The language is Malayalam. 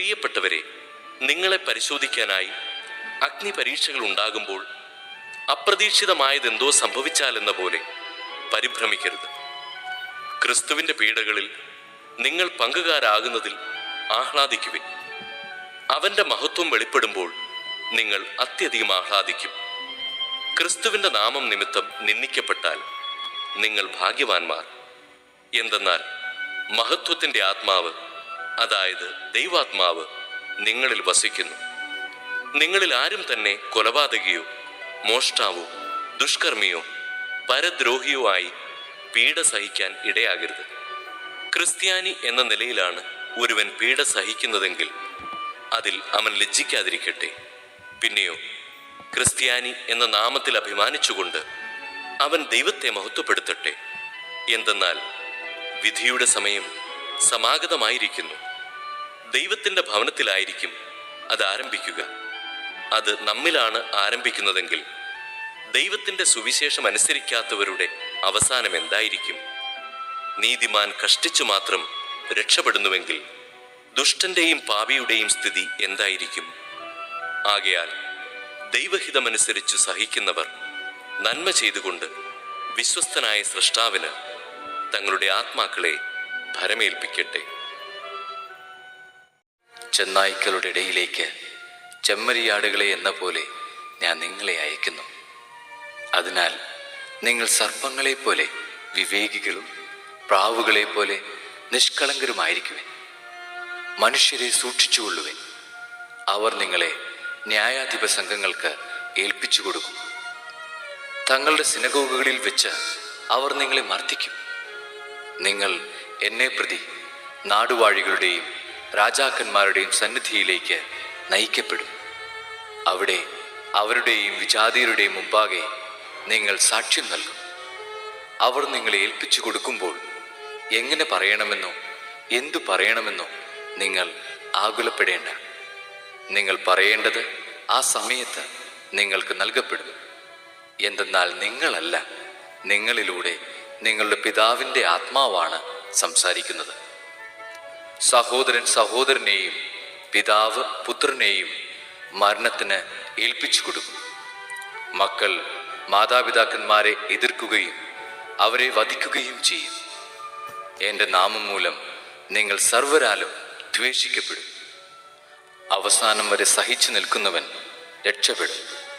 പ്രിയപ്പെട്ടവരെ നിങ്ങളെ പരിശോധിക്കാനായി അഗ്നി പരീക്ഷകൾ ഉണ്ടാകുമ്പോൾ അപ്രതീക്ഷിതമായതെന്തോ സംഭവിച്ചാലെന്ന പോലെ പരിഭ്രമിക്കരുത്. ക്രിസ്തുവിന്റെ പീഡകളിൽ നിങ്ങൾ പങ്കുകാരാകുന്നതിൽ ആഹ്ലാദിക്കുവിൻ. അവന്റെ മഹത്വം വെളിപ്പെടുമ്പോൾ നിങ്ങൾ അത്യധികം ആഹ്ലാദിക്കും. ക്രിസ്തുവിന്റെ നാമം നിമിത്തം നിന്ദിക്കപ്പെട്ടാൽ നിങ്ങൾ ഭാഗ്യവാന്മാർ. എന്തെന്നാൽ മഹത്വത്തിന്റെ ആത്മാവ് അതായത് ദൈവാത്മാവ് നിങ്ങളിൽ വസിക്കുന്നു. നിങ്ങളിൽ ആരും തന്നെ കൊലപാതകിയോ മോഷ്ടാവോ ദുഷ്കർമ്മിയോ പരദ്രോഹിയോ ആയി പീഡ സഹിക്കാൻ ഇടയാകരുത്. ക്രിസ്ത്യാനി എന്ന നിലയിലാണ് ഒരുവൻ പീഡ സഹിക്കുന്നതെങ്കിൽ അതിൽ അവൻ ലജ്ജിക്കാതിരിക്കട്ടെ. പിന്നെയോ ക്രിസ്ത്യാനി എന്ന നാമത്തിൽ അഭിമാനിച്ചുകൊണ്ട് അവൻ ദൈവത്തെ മഹത്വപ്പെടുത്തട്ടെ. എന്തെന്നാൽ വിധിയുടെ സമയം സമാഗതമായിരിക്കുന്നു. ദൈവത്തിന്റെ ഭവനത്തിലായിരിക്കും അത് ആരംഭിക്കുക. അത് നമ്മിലാണ് ആരംഭിക്കുന്നതെങ്കിൽ ദൈവത്തിന്റെ സുവിശേഷം അനുസരിക്കാത്തവരുടെ അവസാനം എന്തായിരിക്കും? നീതിമാൻ കഷ്ടിച്ചു മാത്രം രക്ഷപ്പെടുന്നുവെങ്കിൽ ദുഷ്ടന്റെയും പാപിയുടെയും സ്ഥിതി എന്തായിരിക്കും? ആകയാൽ ദൈവഹിതമനുസരിച്ച് സഹിക്കുന്നവർ നന്മ ചെയ്തുകൊണ്ട് വിശ്വസ്തനായ സൃഷ്ടാവിന് തങ്ങളുടെ ആത്മാക്കളെ ഭരമേൽപ്പിക്കട്ടെ. ചെന്നായ്ക്കളുടെ ഇടയിലേക്ക് ചെമ്മരിയാടുകളെ എന്ന പോലെ ഞാൻ നിങ്ങളെ അയക്കുന്നു. അതിനാൽ നിങ്ങൾ സർപ്പങ്ങളെ പോലെ വിവേകികളും പ്രാവുകളെ പോലെ നിഷ്കളങ്കരുമായിരിക്കുവേ മനുഷ്യരെ സൂക്ഷിച്ചുകൊള്ളുവിൻ. അവർ നിങ്ങളെ ന്യായാധിപ സംഘങ്ങൾക്ക് ഏൽപ്പിച്ചു കൊടുക്കും. തങ്ങളുടെ സിനഗോഗുകളിൽ വെച്ച് അവർ നിങ്ങളെ മർദ്ദിക്കും. നിങ്ങൾ എന്നെ പ്രതി നാടുവാഴികളുടെയും രാജാക്കന്മാരുടെയും സന്നിധിയിലേക്ക് നയിക്കപ്പെടും. അവിടെ അവരുടെയും വിജാതിയരുടെയും മുമ്പാകെ നിങ്ങൾ സാക്ഷ്യം നൽകും. അവർ നിങ്ങളെ ഏൽപ്പിച്ചു കൊടുക്കുമ്പോൾ എങ്ങനെ പറയണമെന്നോ എന്തു പറയണമെന്നോ നിങ്ങൾ ആകുലപ്പെടേണ്ട. നിങ്ങൾ പറയേണ്ടത് ആ സമയത്ത് നിങ്ങൾക്ക് നൽകപ്പെടും എന്തെന്നാൽ നിങ്ങളല്ല നിങ്ങളിലൂടെ നിങ്ങളുടെ പിതാവിന്റെ ആത്മാവാണ് സംസാരിക്കുന്നത്. സഹോദരൻ സഹോദരനെയും പിതാവ് പുത്രനെയും മരണത്തിന് ഏൽപ്പിച്ചു കൊടുക്കും. മക്കൾ മാതാപിതാക്കന്മാരെ എതിർക്കുകയും അവരെ വധിക്കുകയും ചെയ്യും. എന്റെ നാമം മൂലം നിങ്ങൾ സർവരാലും ദ്വേഷിക്കപ്പെടും. അവസാനം വരെ സഹിച്ചു നിൽക്കുന്നവൻ രക്ഷപ്പെടും.